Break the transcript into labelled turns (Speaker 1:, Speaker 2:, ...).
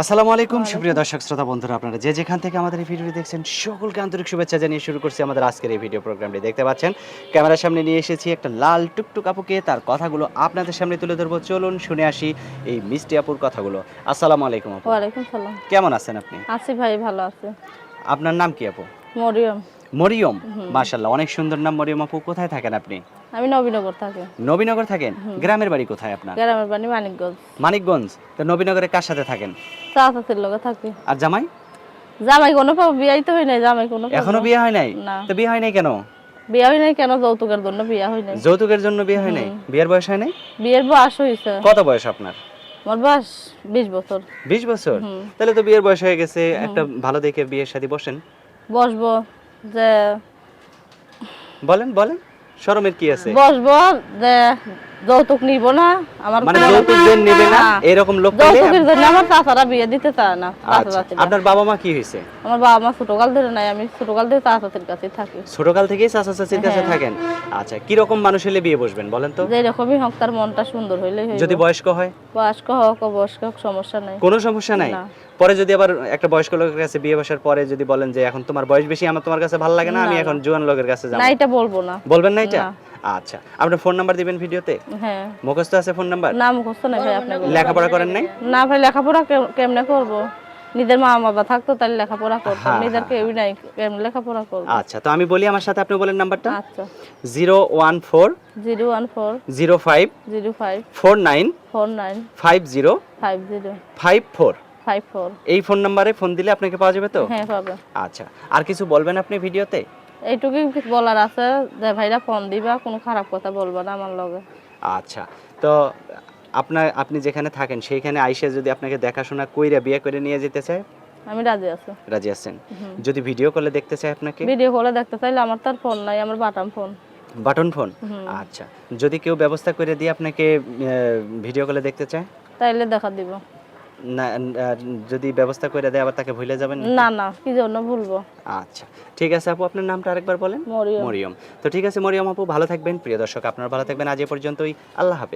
Speaker 1: আসসালামু আলাইকুম সুপ্রিয় দর্শক শ্রোতা বন্ধুরা আপনারা যে যেখান থেকে আমাদের এই ভিডিওটি দেখছেন সকলকে আন্তরিক শুভেচ্ছা জানিয়ে শুরু করছি আমাদের আজকের এই ভিডিও প্রোগ্রামটি। দেখতে পাচ্ছেন ক্যামেরার সামনে নিয়ে এসেছি একটা লাল টুকটুক আপুকে তার কথাগুলো আপনাদের সামনে তুলে ধরবো। চলুন শুনে আসি এই মিষ্টি আপুর কথাগুলো। আসসালামু আলাইকুম আপু।
Speaker 2: ওয়ালাইকুম সালাম।
Speaker 1: কেমন আছেন আপনি?
Speaker 2: আছি ভাই ভালো আছে।
Speaker 1: আপনার নাম কি আপু?
Speaker 2: মরিয়ম।
Speaker 1: মরিয়ম। মাশাল্লাহ অনেক সুন্দর নাম মরিয়ম আপু। কোথায় থাকেন আপনি?
Speaker 2: আমি নবীনগর থাকি।
Speaker 1: নবীনগর থাকেন? গ্রামের বাড়ি কোথায় আপনার?
Speaker 2: গ্রামের বাড়ি মানিকগঞ্জ।
Speaker 1: মানিকগঞ্জ। তো নবীনগরে কার সাথে থাকেন?
Speaker 2: চাচাতির লগে থাকি।
Speaker 1: আর জামাই?
Speaker 2: জামাই কোনো বিয়াই তো হয় নাই জামাই কোনো
Speaker 1: এখনও বিয়ে হয় নাই? তো বিয়ে হয় নাই কেন?
Speaker 2: বিয়া হয় নাই কেন? যৌতুকের জন্য বিয়া হয় নাই।
Speaker 1: যৌতুকের জন্য বিয়ে হয় নাই? বিয়ের বয়স হয় নাই?
Speaker 2: বিয়ের বয়স হয়েছে
Speaker 1: কত বয়স আপনার?
Speaker 2: আমার বয়স বিশ বছর।
Speaker 1: বিশ বছর? তাহলে তো বিয়ের বয়স হয়ে গেছে। একটা ভালো দেখে বিয়ের সাথে বসেন।
Speaker 2: বসবো। যে
Speaker 1: বলেন বলেন। শরমের কি আছে?
Speaker 2: বসবো যে যৌতুক নিব না আমার
Speaker 1: মানে যৌতুক দেন নেবে না। এরকম লোক
Speaker 2: যৌতুকের জন্য আমার চাচারা বিয়ে দিতে চায় না
Speaker 1: আচ্ছা আপনার বাবা মা কি হয়েছে?
Speaker 2: আমার বাবা মা ছোটকাল ধরে নাই আমি ছোটকাল চাচাতির কাছে থাকি।
Speaker 1: ছোটকাল থেকেই চাচা চাচির কাছে
Speaker 2: হ্যাঁ।
Speaker 1: থাকেন? আচ্ছা কি রকম মানুষ হলে বিয়ে বসবেন বলেন তো?
Speaker 2: যে রকমই হোক তার মনটা সুন্দর হইলে
Speaker 1: যদি বয়স্ক হয়?
Speaker 2: বয়স্ক হোক অবয়স্ক হোক সমস্যা নাই।
Speaker 1: কোনো সমস্যা নাই? পরে যদি আবার একটা বয়স্ক লোকের কাছে বিয়ে বসার পরে যদি বলেন যে এখন তোমার বয়স বেশি আমার তোমার কাছে ভালো লাগে না আমি এখন জুয়ান লোকের কাছে যাব।
Speaker 2: না এটা বলব না।
Speaker 1: বলবেন না এটা। আচ্ছা আপনার ফোন নাম্বার দিবেন ভিডিওতে?
Speaker 2: হ্যাঁ।
Speaker 1: মুখস্থ আছে ফোন নাম্বার
Speaker 2: না মুখস্থ নাই ভাই আপনাকে
Speaker 1: লেখাপড়া করেন নাই?
Speaker 2: না ভাই লেখাপড়া কেমনে করব? নিজের মা বাবা থাকতো তাহলে লেখাপড়া করতাম।
Speaker 1: হ্যাঁ,
Speaker 2: নিজের কেউই নাই কেমনে লেখাপড়া করব?
Speaker 1: আচ্ছা তো আমি বলি আমার সাথে আপনি বলেন নাম্বারটা?
Speaker 2: আচ্ছা।
Speaker 1: Zero one four
Speaker 2: zero one four
Speaker 1: zero five
Speaker 2: zero five
Speaker 1: four nine
Speaker 2: four nine
Speaker 1: five zero
Speaker 2: five zero
Speaker 1: five four.
Speaker 2: Five four.
Speaker 1: এই ফোন নাম্বারে ফোন দিলে আপনাকে পাওয়া যাবে তো?
Speaker 2: হ্যাঁ পাবে।
Speaker 1: আচ্ছা আর কিছু বলবেন আপনি ভিডিওতে?
Speaker 2: এইটুকুই বলার আছে যে ভাইরা ফোন দিবা কোনো খারাপ কথা বলবা না আমার লগে।
Speaker 1: আচ্ছা তো আপনার আপনি যেখানে থাকেন সেইখানে আইসে যদি আপনাকে দেখাশোনা কইরা বিয়ে করে নিয়ে যেতে চায়?
Speaker 2: আমি রাজি আছি।
Speaker 1: রাজি আছেন? যদি ভিডিও কলে দেখতে চায় আপনাকে?
Speaker 2: ভিডিও কলে দেখতে চাইলে আমার তার ফোন নাই আমার বাটাম ফোন।
Speaker 1: Button phone? আচ্ছা যদি কেউ ব্যবস্থা করে দিয়ে আপনাকে ভিডিও কলে দেখতে চায়?
Speaker 2: তাইলে দেখা দিব।
Speaker 1: না যদি ব্যবস্থা করে দেয় আবার তাকে ভুলে যাবেন
Speaker 2: না না কি জন্য ভুলবো?
Speaker 1: আচ্ছা ঠিক আছে আপু আপনার নামটা আরেকবার বলেন?
Speaker 2: মরিয়ম।
Speaker 1: মরিয়ম। তো ঠিক আছে মরিয়ম আপু ভালো থাকবেন প্রিয় দর্শক আপনার ভালো থাকবেন। আজ এ পর্যন্তই আল্লাহ হাফেজ।